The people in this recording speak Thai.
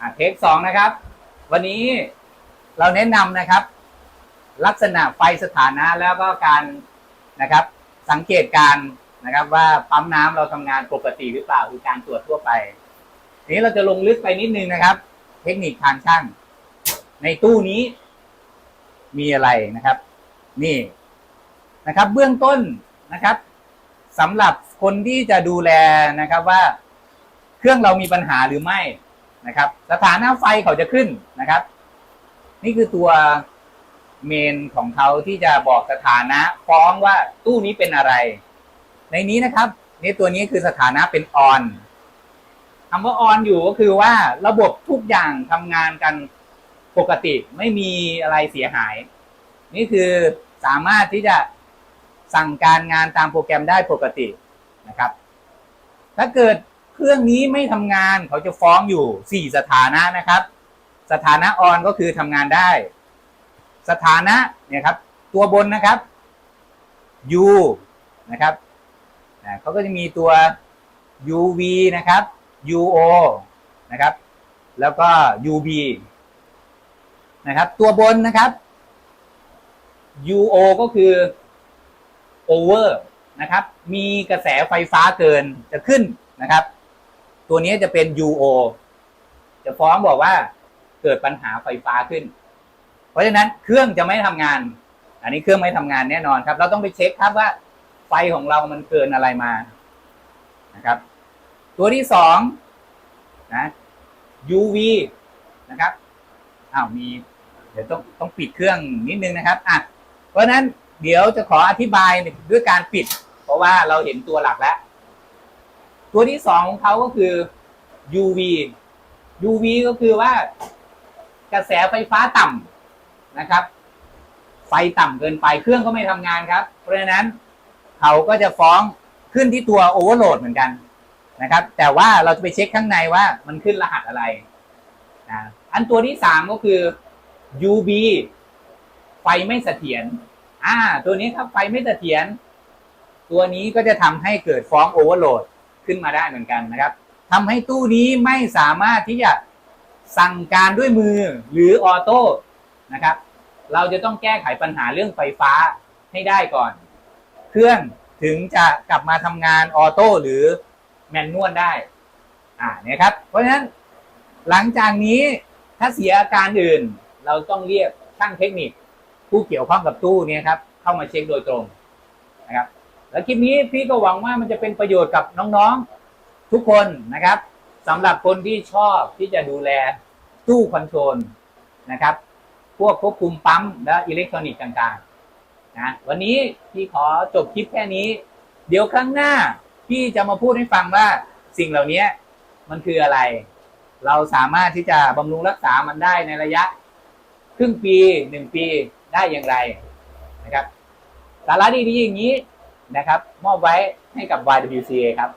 อะเทคสองนะครับ วันนี้เราแนะนำนะครับ ลักษณะไฟสถานะแล้วก็การนะครับ สังเกตการนะครับว่าปั๊มน้ำเราทำงานปกติหรือเปล่าคือการตรวจทั่วไปทีนี้เราจะลงลึกไปนิดนึงนะครับ เทคนิคทางช่าง ในตู้นี้ มีอะไรนะครับ นี่นะครับ เบื้องต้นนะครับสำหรับคนที่จะดูแลนะครับว่า เครื่องเรามีปัญหาหรือไม่ นะครับสถานะไฟเขาจะขึ้นนะครับ นี่คือตัวเมนของเขาที่จะบอกสถานะฟ้องว่าตู้นี้เป็นอะไร ในนี้นะครับนี่ตัวนี้คือสถานะเป็นออนคำว่าออนอยู่ก็คือว่าระบบทุกอย่างทำงานกันปกติไม่มีอะไรเสียหาย นี่คือสามารถที่จะสั่งการงานตามโปรแกรมได้ปกตินะครับ ถ้าเกิด เครื่องนี้ไม่ทำงานเขาจะฟ้องอยู่สี่สถานะนะครับ สถานะออนก็คือทำงานได้ สถานะเนี่ยครับ ตัวบนนะครับ U นะครับเขาก็จะมีตัว UV นะครับ UO นะครับ แล้วก็ UB นะครับ ตัวบนนะครับ UO ก็คือ over นะครับ มีกระแสไฟฟ้าเกินจะขึ้นนะครับ ตัวนี้จะเป็น UO จะฟ้องบอกว่าเกิดปัญหาไฟฟ้าขึ้น เพราะฉะนั้นเครื่องจะไม่ทำงาน อันนี้เครื่องไม่ทำงานแน่นอนครับ เราต้องไปเช็คครับว่าไฟของเรามันเกินอะไรมานะครับ ตัวที่สองนะ UV นะครับอ้าวมีเดี๋ยวต้องต้องปิดเครื่องนิดนึงนะครับอะเพราะฉะนั้นเดี๋ยวจะขออธิบายด้วยการปิด เพราะว่าเราเห็นตัวหลักแล้ว ตัวที่สองของเขาก็คือ UV UV ก็คือว่ากระแสไฟฟ้าต่ำนะครับ ไฟต่ำเกินไปเครื่องก็ไม่ทำงานครับ เพราะฉะนั้นเขาก็จะฟ้องขึ้นที่ตัวโอเวอร์โหลดเหมือนกันนะครับ แต่ว่าเราจะไปเช็คข้างในว่ามันขึ้นรหัสอะไรนะอันตัวที่สามก็คือ UB ไฟไม่เสถียรอ่า ตัวนี้ครับไฟไม่เสถียรตัวนี้ก็จะทำให้เกิดฟ้องโอเวอร์โหลด ขึ้นมาได้เหมือนกันนะครับทำให้ตู้นี้ไม่สามารถที่จะสั่งการด้วยมือหรือออโต้นะครับ เราจะต้องแก้ไขปัญหาเรื่องไฟฟ้าให้ได้ก่อน เครื่องถึงจะกลับมาทำงานออโต้หรือแมนนวลได้ อ่าเนี่ยครับ เพราะฉะนั้นหลังจากนี้ถ้าเสียอาการอื่น เราต้องเรียกช่างเทคนิค ผู้เกี่ยวข้องกับตู้เนี้ครับ เข้ามาเช็คโดยตรงนะครับ แล้วคลิปนี้พี่ก็หวังว่ามันจะเป็นประโยชน์กับน้องๆทุกคนนะครับสำหรับคนที่ชอบที่จะดูแลตู้คอนโทรลนะครับ พวกควบคุมปั๊มและอิเล็กทรอนิกส์ต่างๆนะวันนี้พี่ขอจบคลิปแค่นี้ เดี๋ยวครั้งหน้าพี่จะมาพูดให้ฟังว่าสิ่งเหล่านี้มันคืออะไร เราสามารถที่จะบำรุงรักษามันได้ในระยะ ครึ่งปีหนึ่งปีได้อย่างไรนะครับสาระดีๆอย่างนี้ นะครับ มอบไว้ให้กับ YWCA ครับ